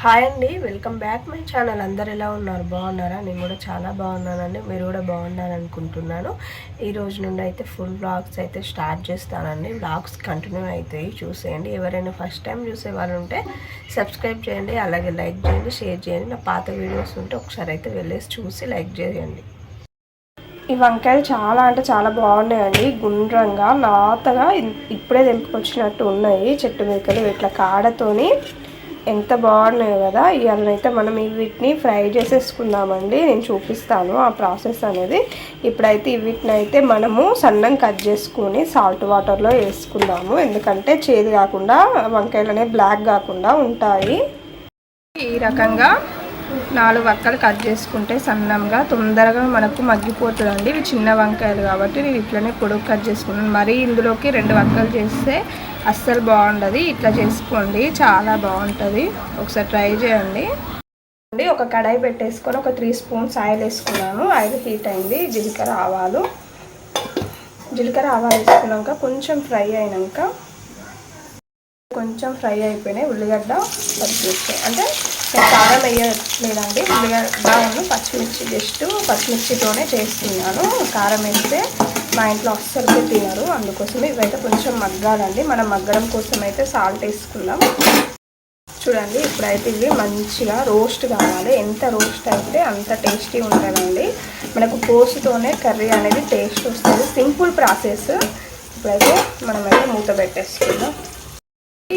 Hi అండి welcome back my channel. అందరు ఎలా ఉన్నారు? బాగున్నారా? నేను కూడా చాలా బాగున్నానండి. మీరు కూడా బాగున్నారు అనుకుంటున్నాను. ఈ రోజు నుండి అయితే ఫుల్ బ్లాగ్స్ అయితే స్టార్ట్ చేస్తానండి. బ్లాగ్స్ కంటిన్యూ అవుతాయి. చూసేయండి. ఎవరైనా ఫస్ట్ టైం చూసే వాళ్ళు ఉంటే సబ్స్క్రైబ్ చేయండి. అలాగే లైక్ చేయండి షేర్ చేయండి. నా పాత వీడియోస్ ఉంటే ఒకసారి అయితే వెళ్ళేసి చూసి లైక్ చేయండి. ఈ వంకాయలు చాలా అంటే చాలా బాగున్నాయండి. గుండ్రంగా నాతగా ఇప్పుడే తెంపుకొచ్చినట్టు ఉన్నాయి. చెట్టు మీదకలు ఇట్లా కాడతోని ఎంత బాగున్నాయో కదా ఇవన్నైతే మనం వీటిని ఫ్రై చేసేసుకుందామండి. నేను చూపిస్తాను ఆ ప్రాసెస్ అనేది. ఇప్పుడైతే వీటిని అయితే మనము సన్నం కట్ చేసుకుని సాల్ట్ వాటర్లో వేసుకుందాము. ఎందుకంటే చేదు కాకుండా వంకాయలు అనేవి బ్లాక్ కాకుండా ఉంటాయి. ఈ రకంగా నాలుగు వక్కలు కట్ చేసుకుంటే సన్నంగా తొందరగా మనకు మగ్గిపోతుందండి. ఇవి చిన్న వంకాయలు కాబట్టి నేను ఇట్లనే పొడుగు కట్ చేసుకున్నాను. మరీ ఇందులోకి రెండు వక్కలు చేస్తే అస్సలు బాగుండదు. ఇట్లా చేసుకోండి. చాలా బాగుంటుంది. ఒకసారి ట్రై చేయండి. అండి ఒక కడాయి పెట్టేసుకొని ఒక త్రీ స్పూన్స్ ఆయిల్ వేసుకున్నాను. ఆయిల్ హీట్ అయింది. జీలకర్ర ఆవాలు. జీలకర్ర ఆవాలు వేసుకున్నాక కొంచెం ఫ్రై అయినాక కొంచెం ఫ్రై అయిపోయినాయి ఉల్లిగడ్డ పచ్చిమిర్చి. అంటే నేను కారం వేయలేదండి ఉల్లిగడ్డ ఉన్న పచ్చిమిర్చి జస్ట్ పచ్చిమిర్చితోనే చేస్తున్నాను. కారం వేస్తే మా ఇంట్లో అస్సలు తినరు అందుకోసం ఇవైతే కొంచెం మగ్గాలండి. మనం మగ్గడం కోసం అయితే సాల్ట్ వేసుకుందాం. చూడండి ఇప్పుడైతే ఇవి మంచిగా రోస్ట్ కావాలి. ఎంత రోస్ట్ అయితే అంత టేస్టీ ఉంటుందండి. మనకు పోసుతోనే కర్రీ అనేది టేస్ట్ వస్తుంది. Simple process. ఇప్పుడైతే మనమైతే మూత పెట్టేసుకుందాం.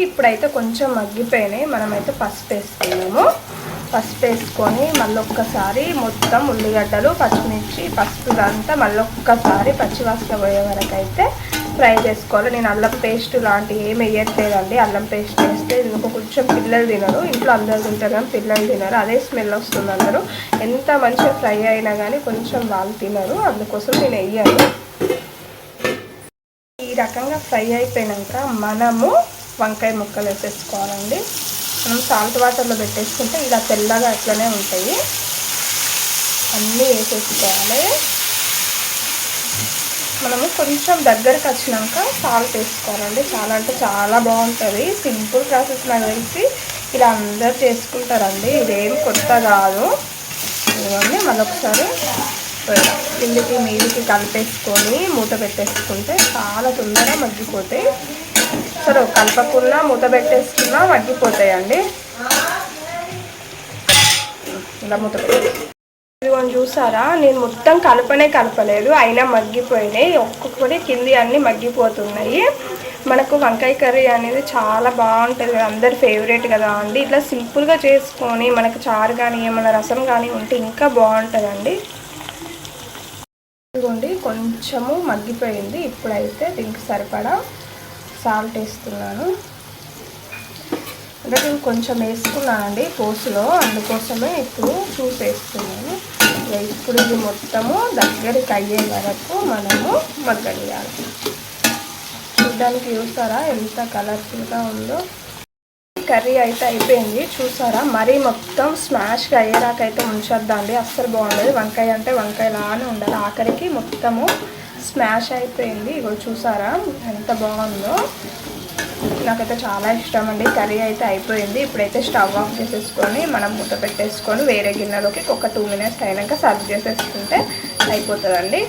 ఇప్పుడైతే కొంచెం మగ్గిపోయినాయి. మనమైతే పసుపు వేసుకున్నాము. పసుపు వేసుకొని మళ్ళీ ఒక్కసారి మొత్తం ఉల్లిగడ్డలు పచ్చిమిర్చి పసుపు అంతా మళ్ళీ ఒక్కసారి పచ్చివాసన పోయే వరకు అయితే ఫ్రై చేసుకోవాలి. నేను అల్లం పేస్ట్ లాంటివి ఏమి వేయట్లేదండి. అల్లం పేస్ట్ వేస్తే ఎందుకు కొంచెం పిల్లలు తినరు. ఇంట్లో అందరు తింటారు కానీ పిల్లలు తినరు. అదే స్మెల్ వస్తుంది అందరూ. ఎంత మంచిగా ఫ్రై అయినా కానీ కొంచెం వాళ్ళు తినరు. అందుకోసం నేను వేయాలి ఈ రకంగా ఫ్రై అయిపోయాక మనము వంకాయ ముక్కలు వేసేసుకోవాలండి. మనం సాల్ట్ వాటర్లో పెట్టేసుకుంటే ఇలా తెల్లగా అట్లనే ఉంటాయి. అన్నీ వేసేసుకోవాలి. మనము కొంచెం దగ్గరకు వచ్చినాక సాల్ట్ వేసుకోవాలండి. చాలా అంటే చాలా బాగుంటుంది. సింపుల్ ప్రాసెస్ నాకు తెలిసి ఇలా అందరు చేసుకుంటారండి. ఇదేం కొత్త కాదు. ఇవన్నీ మళ్ళొకసారి కిందికి మీదికి కలిపేసుకొని మూత పెట్టేసుకుంటే చాలా తొందరగా మగ్గిపోతాయి. సరే కలపకుండా మూత పెట్టేసుకున్నా మగ్గిపోతాయండి. ఇలా మూత ఇదిగో ఇదిగోని చూసారా? నేను మొత్తం కలపనే కలపలేదు. అయినా మగ్గిపోయినాయి. ఒక్కొక్కటి కింది అన్నీ మగ్గిపోతున్నాయి. మనకు వంకాయ కర్రీ అనేది చాలా బాగుంటుంది కదా అందరి ఫేవరెట్ కదా అండి. ఇట్లా సింపుల్గా చేసుకొని మనకు చారు కానీ ఏమైనా రసం కానీ ఉంటే ఇంకా బాగుంటుందండి. ఇదిగోండి కొంచెము మగ్గిపోయింది. ఇప్పుడైతే దీనికి సరిపడా సాల్ట్ వేస్తున్నాను. అంటే నేను కొంచెం వేసుకున్నానండి పోసులో. అందుకోసమే ఇప్పుడు చూసి వేస్తున్నాను. ఇప్పుడు ఇది మొత్తము దగ్గరికి అయ్యే వరకు మనము మగ్గనియాలి. చూడ్డానికి చూస్తారా ఎంత కలర్ఫుల్గా ఉందో. కర్రీ అయితే అయిపోయింది. చూసారా? మరీ మొత్తం స్మాష్గా అయ్యేదాకైతే ఉంచొద్దండి. అస్సలు బాగుండదు. వంకాయ అంటే వంకాయలానే ఉండాలి. ఆఖరికి మొత్తము స్మాష్ అయిపోయింది. ఇగో చూసారా? ఎంత బాగుందో. నాకైతే చాలా ఇష్టం అండి. కర్రీ అయితే అయిపోయింది. ఇప్పుడైతే స్టవ్ ఆఫ్ చేసేసుకొని మనం మూత పెట్టేసుకొని వేరే గిన్నెలోకి ఒక టూ మినిట్స్ అయినాక సర్వ్ చేసేసుకుంటే అయిపోతుందండి.